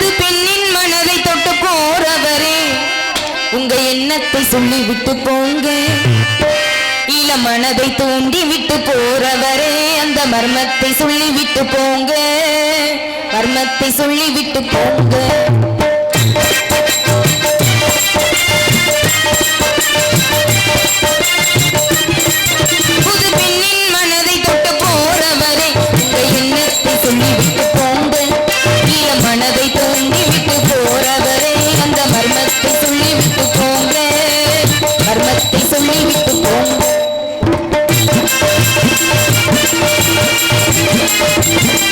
புது பெண்ணின் மனதை தொட்டு போறவரே உங்க எண்ணத்தை சொல்லி விட்டு போங்க. இள மனதை தூண்டி விட்டு போறவரே அந்த மர்மத்தை சொல்லி விட்டு போங்க. மர்மத்தை சொல்லி விட்டு போங்க. Peace.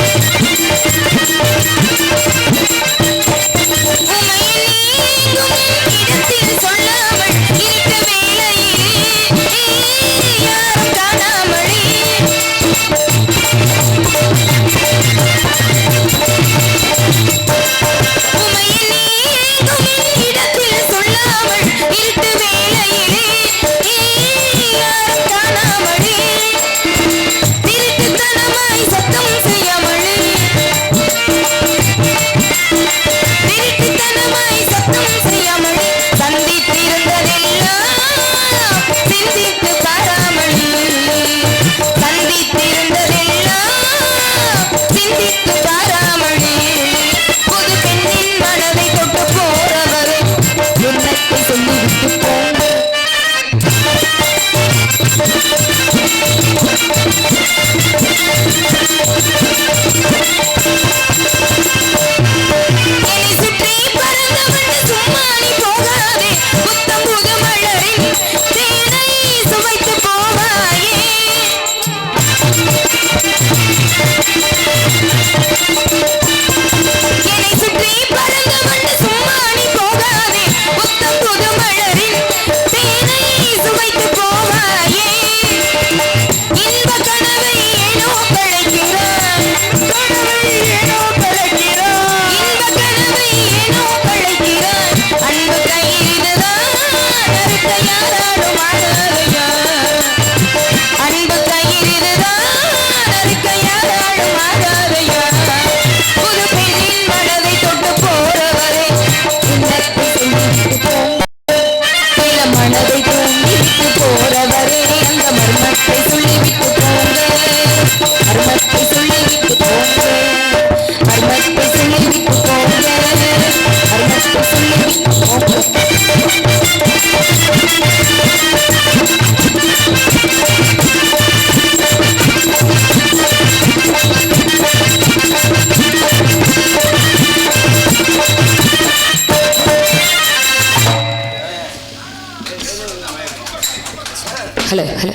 Hello hello.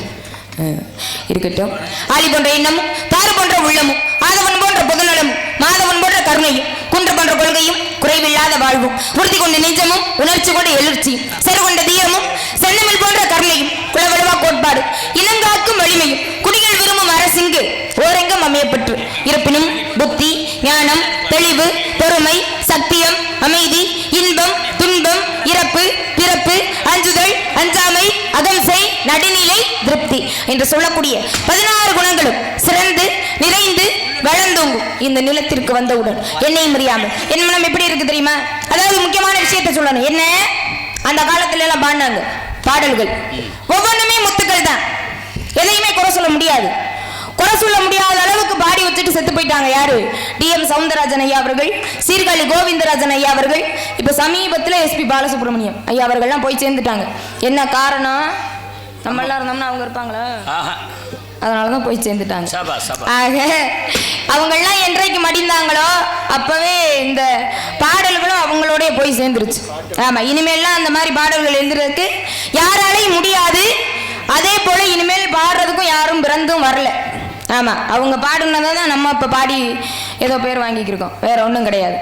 இருக்கட்டும். ஆலி போன்ற எண்ணமும் பாரு போன்ற உள்ளமும் ஆதவன் போன்ற பொதுநலமும் மாதவன் போன்ற கருணையும் குன்று போன்ற கொள்கையும் குறைவில்லாத வாழ்வும் உறுதி கொண்ட நெஞ்சமும் உணர்ச்சி கொண்ட எழுச்சியும் செரு கொண்ட தீரமும் செந்தமிழ் போன்ற கருணையும் குலவழுவா கோட்பாடு இனங்காக்கும் வலிமையும் குடிகள் விரும்பும் அரசிங்கு ஓரெங்கும் அமையப்பட்டு இருப்பினும் புத்தி ஞானம் தெளிவு பொறுமை சத்தியம் அமைதி இன்பம் துன்பம் மனநிலை திருப்தி என்று சொல்லக்கூடிய பதினாறு குணங்களும் சிறந்து நிறைந்து வளர்ந்தோங்கும் இந்த நிலத்திற்கு வந்தவுடன் என்னையும் அறியாமல். என் மனம் எப்படி இருக்கு தெரியுமா? அதாவது முக்கியமான விஷயத்தை சொல்லணும். என்ன? அந்த காலத்துல எல்லாம் பாடினாங்க பாடல்கள். ஒவ்வொன்றுமே முத்துக்கள் தான். எதையுமே குறை சொல்ல முடியாது. குறை சொல்ல முடியாத அளவுக்கு பாடி வச்சுட்டு செத்து போயிட்டாங்க யாரு? டி எம் சவுந்தரராஜன் ஐயா அவர்கள் சீர்காழி கோவிந்தராஜன் ஐயா அவர்கள் இப்ப சமீபத்துல எஸ்பி பாலசுப்ரமணியம் ஐயா அவர்கள்லாம் போய் சேர்ந்துட்டாங்க. என்ன காரணம்? நம்ம எல்லாம் இருந்தோம்னா அவங்க இருப்பாங்களா? அதனால தான் போய் சேர்ந்துட்டாங்க. ஆக அவங்கெல்லாம் என்றைக்கு மடிந்தாங்களோ அப்பவே இந்த பாடல்களும் அவங்களோடய போய் சேர்ந்துருச்சு. ஆமா இனிமேல்லாம் அந்த மாதிரி பாடல்கள் எழுதுறதுக்கு யாராலையும் முடியாது. அதே போல இனிமேல் பாடுறதுக்கும் யாரும் பிறந்தும் வரல. ஆமா அவங்க பாடுனதை தான் நம்ம இப்ப பாடி ஏதோ பேர் வாங்கிக்கிருக்கோம். வேற ஒன்றும் கிடையாது.